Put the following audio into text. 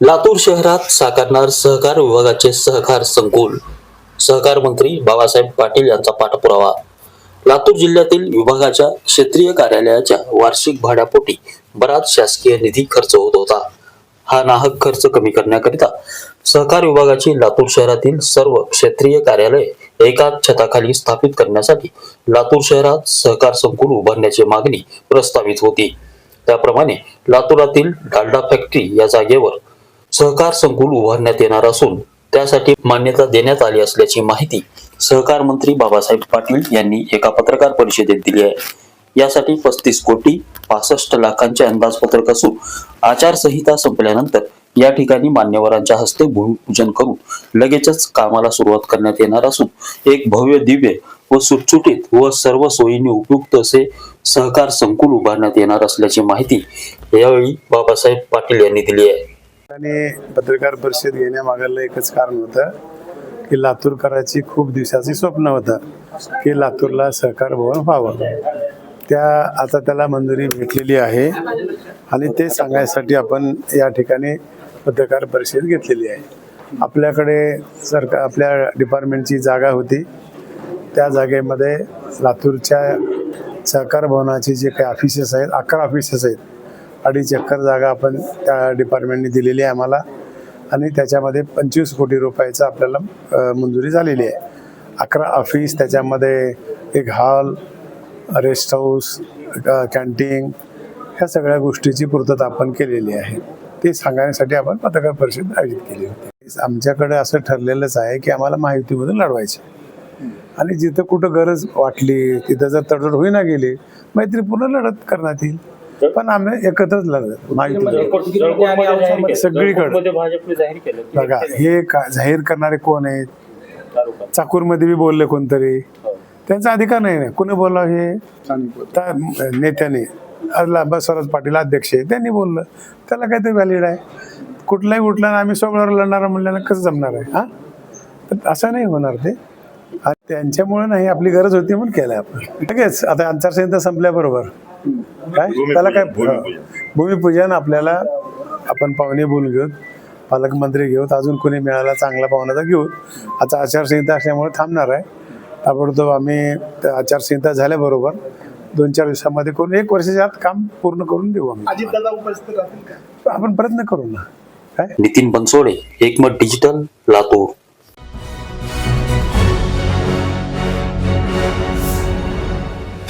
लातूर शहरात साकारणार सहकार विभागाचे सहकार संकुल. सहकार मंत्री बाबासाहेब पाटील यांचा पाठपुरावा. लातूर जिल्ह्यातील विभागाच्या क्षेत्रीय कार्यालयाच्या वार्षिक भाड्यापोटी बराच शासकीय निधी खर्च होत होता. हा नाहक खर्च कमी करण्याकरिता सहकार विभागाची लातूर शहरातील सर्व क्षेत्रीय कार्यालय एकाच छताखाली स्थापित करण्यासाठी लातूर शहरात सहकार संकुल उभारण्याची मागणी प्रस्तावित होती. त्याप्रमाणे लातूरातील डालडा फॅक्टरी या जागेवर सहकार संकुल उभारण्यात येणार असून त्यासाठी मान्यता देण्यात आली असल्याची माहिती सहकार मंत्री बाबासाहेब पाटील यांनी एका पत्रकार परिषदेत दिली आहे. यासाठी पस्तीस कोटी पासष्ट लाखांचे अंदाजपत्रक असून आचारसंहिता संपल्यानंतर या ठिकाणी मान्यवरांच्या हस्ते भूमिपूजन करून लगेचच कामाला सुरुवात करण्यात येणार असून एक भव्य दिव्य व सुटसुटीत व सर्व सोयींनी उपयुक्त असे सहकार संकुल उभारण्यात येणार असल्याची माहिती यावेळी बाबासाहेब पाटील यांनी दिली आहे. आणि पत्रकार परिषद घेण्यामागालं एकच कारण होतं की लातूरकरांची खूप दिवसाची स्वप्न होतं की लातूरला सहकार भवन व्हावं. त्या आता त्याला मंजुरी भेटलेली आहे आणि ते सांगायसाठी आपण या ठिकाणी पत्रकार परिषद घेतलेली आहे. आपल्याकडे सरकार आपल्या डिपार्टमेंटची जागा होती. त्या जागेमध्ये लातूरच्या सहकार भवनाचे जे काही ऑफिसेस आहेत अकरा ऑफिसेस आहेत अडीच एकर जागा आपण त्या डिपार्टमेंटने दिलेली आहे आम्हाला. आणि त्याच्यामध्ये पंचवीस कोटी रुपयाचं आपल्याला मंजुरी झालेली आहे. अकरा ऑफिस त्याच्यामध्ये एक हॉल रेस्ट हाऊस कॅन्टीन ह्या सगळ्या गोष्टीची पूर्तता आपण केलेली आहे. ते सांगण्यासाठी आपण पत्रकार परिषद आयोजित केली होती. आमच्याकडे असं ठरलेलंच आहे की आम्हाला माहितीमधून लढवायचे आणि जिथं कुठं गरज वाटली तिथं जर तडजोड होईना गेली मैत्रीपूर्ण लढत करण्यात येईल. पण आम्ही एकत्रच लढत माहिती सगळीकडे. भाजपने जाहीर केलं. बघा हे का जाहीर करणारे कोण आहेत? चाकूरमध्ये बी बोलले कोणतरी. त्यांचा अधिकार नाही ना. कोणी बोलला हे? त्या नेत्याने. बसवराज पाटील अध्यक्ष आहे. त्यांनी बोललं. त्याला काहीतरी व्हॅलिड आहे. कुठलाही उठला आम्ही सोबळावर लढणार म्हणल्यानं कसं जमणार आहे? हा? पण असं नाही होणार ते. त्यांच्यामुळे नाही आपली गरज होती म्हणून केलंय आपण. लगेच आता आचारसंहिता संपल्याबरोबर. काय? त्याला काय? भूमिपूजन. आपल्याला आपण पाहुणे बोलून घेऊ पालकमंत्री घेऊत अजून कोणी मिळाला चांगला पाहुण्याचा घेऊ. आता आचारसंहिता असल्यामुळे थांबणार आहे. ताबडतोब आम्ही त्या आचारसंहिता झाल्याबरोबर दोन चार दिवसामध्ये करून एक वर्षाच्या आत काम पूर्ण करून देऊ आम्ही. आपण प्रयत्न करू ना. काय? Nitin Bansode Ekmat digital Latur.